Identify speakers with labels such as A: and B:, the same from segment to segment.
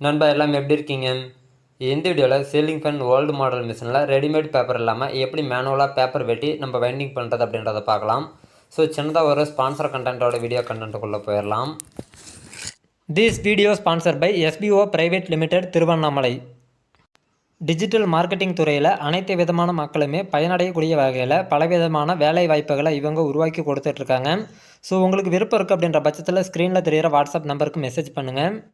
A: நண்பா எல்லாம் எப்படி இருக்கீங்க? இந்த வீடியோவில் சீலிங் ஃபேன் ஓல்டு மாடல் மிஷினில் ரெடிமேட் பேப்பர் இல்லாமல் எப்படி மேனுவலாக பேப்பர் வெட்டி நம்ம வைண்டிங் பண்ணுறது அப்படின்றத பார்க்கலாம். ஸோ சின்னதாக ஒரு ஸ்பான்சர் கண்டென்ட்டோட வீடியோ கண்டென்ட்டுக்குள்ளே போயிடலாம் this video sponsor by SBO private limited Tiruvannamalai digital marketing துறையில் அனைத்து விதமான மக்களுமே பயனடையக்கூடிய வகையில் பலவிதமான வேலை வாய்ப்புகளை இவங்க உருவாக்கி கொடுத்துட்ருக்காங்க ஸோ உங்களுக்கு விருப்பம் இருக்குது அப்படின்ற பட்சத்தில் ஸ்க்ரீனில் தெரிகிற வாட்ஸ்அப் நம்பருக்கு மெசேஜ் பண்ணுங்கள்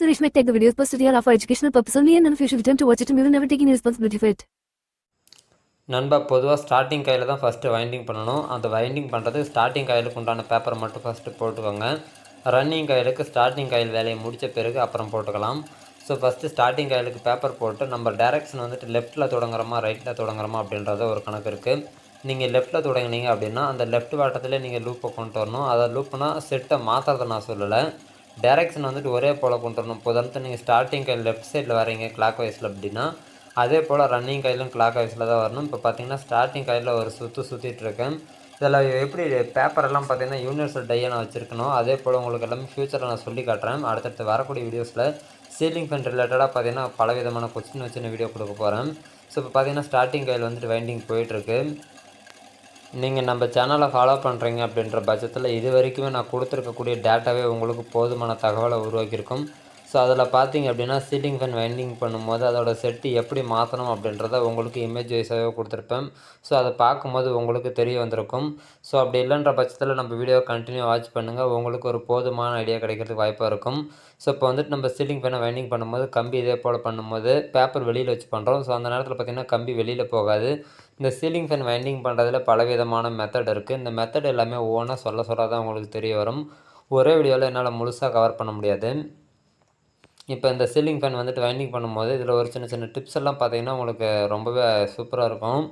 B: Suresh might take the videos posted here are for educational purpose only and if you should attempt to watch it we will never take any responsibility for it.
A: நண்பா பொதுவாக ஸ்டார்டிங் கையில் தான் first winding பண்ணணும். அந்த winding பண்ணுறது starting கையிலுக்கு உண்டான பேப்பரை மட்டும் ஃபஸ்ட்டு போட்டுக்கோங்க. ரன்னிங் கையிலுக்கு ஸ்டார்டிங் கையில் வேலையை முடித்த பிறகு அப்புறம் போட்டுக்கலாம். ஸோ ஃபஸ்ட்டு ஸ்டார்டிங் கையிலுக்கு பேப்பர் போட்டு நம்ம டேரெக்ஷன் வந்துட்டு லெஃப்ட்டில் தொடங்குறோமா ரைட்டில் தொடங்குறோமா அப்படின்றத ஒரு கணக்கு இருக்குது நீங்கள் லெஃப்ட்டில் தொடங்குனீங்க அப்படின்னா அந்த லெஃப்ட் வாட்டத்தில் நீங்கள் லூப்பை கொண்டு வரணும். அதை லூப்புனால் செட்டை மாற்றுறத நான் சொல்லலை. டேரெக்ஷன் வந்துட்டு ஒரே போல் கொண்டு வரணும். இப்போ நீங்கள் ஸ்டார்டிங் கையில் லெஃப்ட் சைடில் வரீங்க கிளாக் வைஸில் அப்படின்னா அதே போல் ரன்னிங் கையிலும் கிளாக் வைஸில் தான் வரணும். இப்போ பார்த்தீங்கன்னா ஸ்டார்டிங் கையில் ஒரு சுற்று சுற்றிட்டு இருக்கேன். இதில் எப்படி பேப்பரெல்லாம் பார்த்தீங்கன்னா யூனிவர்சல் டையை நான் வச்சுருக்கணும். அதே போல் உங்களுக்கு எல்லாமே ஃப்யூச்சரில் நான் சொல்லி காட்டுறேன். அடுத்தடுத்து வரக்கூடிய வீடியோஸில் சீலிங் ஃபேன் ரிலேட்டடாக பார்த்தீங்கன்னா பல விதமான கொஸ்டின் வச்சு நான் வீடியோ கொடுக்க போகிறேன் ஸோ இப்போ பார்த்தீங்கன்னா ஸ்டார்டிங் கையில் வந்துட்டு வைண்டிங் போயிட்டுருக்கு நீங்கள் நம்ம சேனலை ஃபாலோ பண்ணுறீங்க அப்படின்ற பட்சத்தில் இது வரைக்குமே நான் கொடுத்துருக்கக்கூடிய டேட்டாவே உங்களுக்கு போதுமான தகவலை உருவாக்கியிருக்கும். ஸோ அதில் பார்த்தீங்க அப்படின்னா சீலிங் ஃபேன் வைண்டிங் பண்ணும்போது அதோட செட்டு எப்படி மாற்றணும் அப்படின்றத உங்களுக்கு இமேஜ் வைஸாகவே கொடுத்துருப்பேன். ஸோ அதை பார்க்கும்போது உங்களுக்கு தெரிய வந்திருக்கும். ஸோ அப்படி இல்லைன்ற பட்சத்தில் நம்ம வீடியோ கண்டினியூ வாட்ச் பண்ணுங்கள் உங்களுக்கு ஒரு போதுமான ஐடியா கிடைக்கிறதுக்கு வாய்ப்பாக இருக்கும். ஸோ இப்போ வந்துட்டு நம்ம சீலிங் ஃபேனை வைண்டிங் பண்ணும்போது கம்பி இதே போல் பண்ணும்போது பேப்பர் வெளியில் வச்சு பண்ணுறோம் ஸோ அந்த நேரத்தில் பார்த்திங்கன்னா கம்பி வெளியில் போகாது. இந்த சீலிங் ஃபேன் வைண்டிங் பண்ணுறதுல பலவிதமான மெத்தட் இருக்குது இந்த மெத்தட் எல்லாமே ஒவ்வொன்றா சொல்ல சொல்ல தான் உங்களுக்கு தெரிய வரும். ஒரே வீடியோவில் என்னால் முழுசாக கவர் பண்ண முடியாது. இப்போ இந்த சீலிங் ஃபேன் வந்துட்டு வைண்டிங் பண்ணும்போது இதில் ஒரு சின்ன சின்ன டிப்ஸ் எல்லாம் பார்த்தீங்கன்னா உங்களுக்கு ரொம்பவே சூப்பராக இருக்கும்.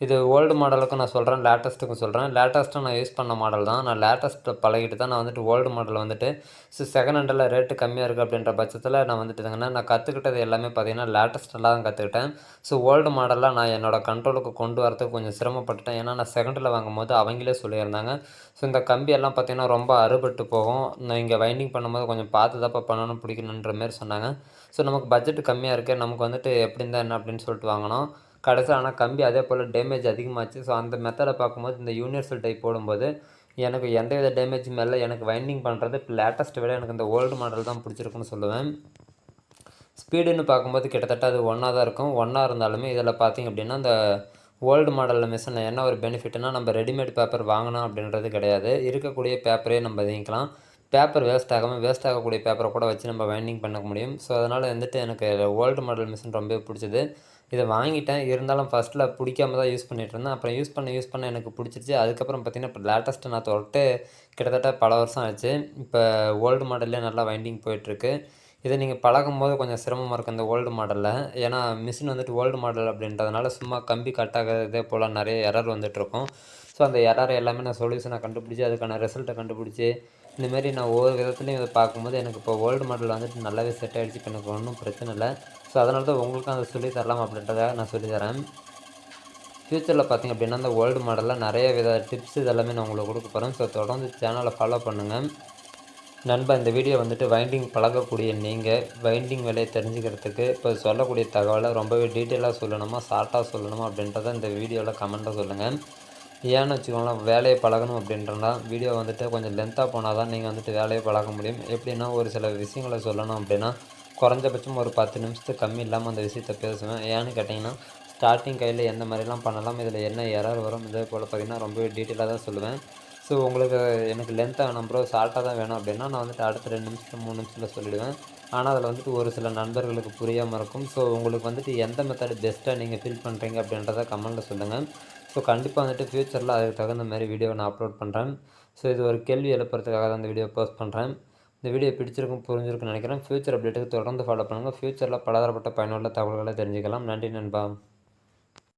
A: இது ஓல்டு மாடலுக்கும் நான் சொல்கிறேன் லேட்டஸ்ட்டுக்கும் சொல்கிறேன் லேட்டஸ்ட்டும் நான் யூஸ் பண்ண மாடல் தான். நான் லேட்டஸ்ட்டில் பழகிட்டு தான் நான் வந்துட்டு ஓல்டு மாடல் வந்துட்டு ஸோ செகண்ட் ஹேண்டில் ரேட்டு கம்மியாக இருக்குது அப்படின்ற பட்சத்தில் நான் வந்துட்டு இதுங்கன்னா நான் கற்றுக்கிட்டது எல்லாமே பார்த்தீங்கன்னா லேட்டஸ்ட்டெல்லாம் தான் கற்றுக்கிட்டேன் ஸோ ஓல்டு மாடலாக நான் என்னோட கண்ட்ரோலுக்கு கொண்டு வரதுக்கு கொஞ்சம் சிரமப்பட்டுட்டேன். ஏன்னா நான் செகண்டில் வாங்கும்போது அவங்களே சொல்லியிருந்தாங்க. ஸோ இந்த கம்பியெல்லாம் பார்த்திங்கன்னா பார்த்தீங்கன்னா ரொம்ப அறுபட்டு போகும். நான் இங்கே வைண்டிங் பண்ணும்போது கொஞ்சம் பார்த்து தப்பா பண்ணணும் பிடிக்கணுன்ற மாரி சொன்னாங்க. ஸோ நமக்கு பட்ஜெட் கம்மியாக இருக்குது நமக்கு வந்துட்டு எப்படி இருந்தால் என்ன அப்படின்னு சொல்லிட்டு வாங்கினோம் கடைசியில் ஆனால் கம்பி அதே போல் டேமேஜ் அதிகமாச்சு. ஸோ அந்த மெத்தடை பார்க்கும்போது இந்த யூனிவர்சல் டைப் போடும்போது எனக்கு எந்த வித டேமேஜும் இல்லை. எனக்கு வைண்டிங் பண்ணுறது இப்போ லேட்டஸ்ட்டை விட எனக்கு இந்த ஓல்டு மாடல் தான் பிடிச்சிருக்குன்னு சொல்லுவேன். ஸ்பீடுன்னு பார்க்கும்போது கிட்டத்தட்ட அது ஒன்றா தான் இருக்கும். ஒன்றா இருந்தாலுமே இதில் பார்த்திங்க அப்படின்னா இந்த ஓல்டு மாடலில் மிஷின் என்ன ஒரு பெனிஃபிட்னா நம்ம ரெடிமேட் பேப்பர் வாங்கினோம் அப்படின்றது கிடையாது. இருக்கக்கூடிய பேப்பரே நம்ம வாங்கிக்கலாம் பேப்பர் வேஸ்ட் ஆகாமல் வேஸ்ட் ஆகக்கூடிய பேப்பரை கூட வச்சு நம்ம வைண்டிங் பண்ண முடியும். ஸோ அதனால் வந்துட்டு எனக்கு ஓல்டு மாடல் மிஷின் ரொம்பவே பிடிச்சது. இதை வாங்கிட்டேன். இருந்தாலும் ஃபஸ்ட்டில் பிடிக்காம தான் யூஸ் பண்ணிகிட்டு இருந்தேன். அப்புறம் யூஸ் பண்ண யூஸ் பண்ண எனக்கு பிடிச்சிருச்சு. அதுக்கப்புறம் பார்த்திங்கன்னா இப்போ லேட்டஸ்ட்டு நான் தொட்டு கிட்டத்தட்ட பல வருஷம் ஆச்சு. இப்போ ஓல்டு மாடல்லே நல்லா வைண்டிங் போயிட்டுருக்கு. இதை நீங்கள் பழகும் போது கொஞ்சம் சிரமமாக இருக்கும் இந்த ஓல்டு மாடலில் ஏன்னா மிஷின் வந்துட்டு ஓல்டு மாடல் அப்படின்றதுனால சும்மா கம்பி கட் ஆகிறதே இதே போல் நிறைய எரர் வந்துட்டுருக்கும். ஸோ அந்த எரர் எல்லாமே நான் சொல்யூஷனை கண்டுபிடிச்சி அதுக்கான ரிசல்ட்டை கண்டுபிடிச்சி இந்தமாரி நான் ஒவ்வொரு விதத்துலையும் இதை பார்க்கும்போது எனக்கு இப்போ ஓல்டு மாடல் வந்துட்டு நல்லாவே செட் ஆகிடுச்சு இப்போ எனக்கு ஒன்றும் பிரச்சனை இல்லை. ஸோ அதனால தான் உங்களுக்கும் அதை சொல்லி தரலாம் அப்படின்றதாக நான் சொல்லித்தரேன் ஃப்யூச்சரில் பார்த்திங்க அப்படின்னா அந்த ஓல்டு மாடலில் நிறைய வித டிப்ஸ் இதெல்லாமே நான் உங்களுக்கு கொடுக்க போகிறேன் ஸோ தொடர்ந்து சேனலை ஃபாலோ பண்ணுங்கள் நண்பா இந்த வீடியோ வந்துட்டு வைண்டிங் பழகக்கூடிய நீங்கள் வைண்டிங் வேலையை தெரிஞ்சுக்கிறதுக்கு இப்போ சொல்லக்கூடிய தகவலை ரொம்பவே டீட்டெயிலாக சொல்லணுமா ஷார்ட்டாக சொல்லணுமா அப்படின்றத இந்த வீடியோவில் கமெண்ட்டாக சொல்லுங்கள் ஏன்னு வச்சுக்கோங்களேன் வேலையை பழகணும் அப்படின்றனா வீடியோ வந்துட்டு கொஞ்சம் லென்த்தாக போனால் தான் நீங்கள் வந்துட்டு வேலையை பழக முடியும். எப்படின்னா ஒரு சில விஷயங்களை சொல்லணும் அப்படின்னா குறைஞ்சபட்சம் ஒரு பத்து நிமிஷத்துக்கு கம்மி இல்லாமல் அந்த விஷயத்த பேசுவேன். ஏன்னு கேட்டிங்கன்னா ஸ்டார்டிங் கையில் எந்த மாதிரிலாம் பண்ணலாம் இதில் என்ன எரர் வரும் இதே போல் பார்த்திங்கன்னா ரொம்பவே டீட்டெயிலாக தான் சொல்லுவேன். ஸோ உங்களுக்கு எனக்கு லென்த்தாக வேணும் ப்ரோ ஷார்ட்டாக தான் வேணும் அப்படின்னா நான் வந்துட்டு அடுத்த ரெண்டு நிமிஷம் மூணு நிமிஷத்தில் சொல்லிவிடுவேன் ஆனால் அதில் வந்துட்டு ஒரு சில நண்பர்களுக்கு புரியாமல் இருக்கும். ஸோ உங்களுக்கு வந்துட்டு எந்த மெத்தட் பெஸ்ட்டாக நீங்கள் ஃபீல் பண்ணுறீங்க அப்படின்றத கமெண்ட்டில் சொல்லுங்கள் ஸோ கண்டிப்பாக வந்துட்டு ஃப்யூச்சரில் அதுக்கு தகுந்த மாதிரி வீடியோவை நான் அப்லோட் பண்ணுறேன் ஸோ இது ஒரு கேள்வி எழுப்புறதுக்காக தான் இந்த வீடியோ போஸ்ட் பண்ணுறேன் இந்த வீடியோ பிடிச்சிருக்கும் புரிஞ்சிருக்குன்னு நினைக்கிறேன். ஃப்யூச்சர் அப்டேட்டுக்கு தொடர்ந்து ஃபாலோ பண்ணுங்கள் ஃப்யூச்சரில் பலதரப்பட்ட பயனுள்ள தகவல்களை தெரிஞ்சுக்கலாம். நன்றி நண்பா.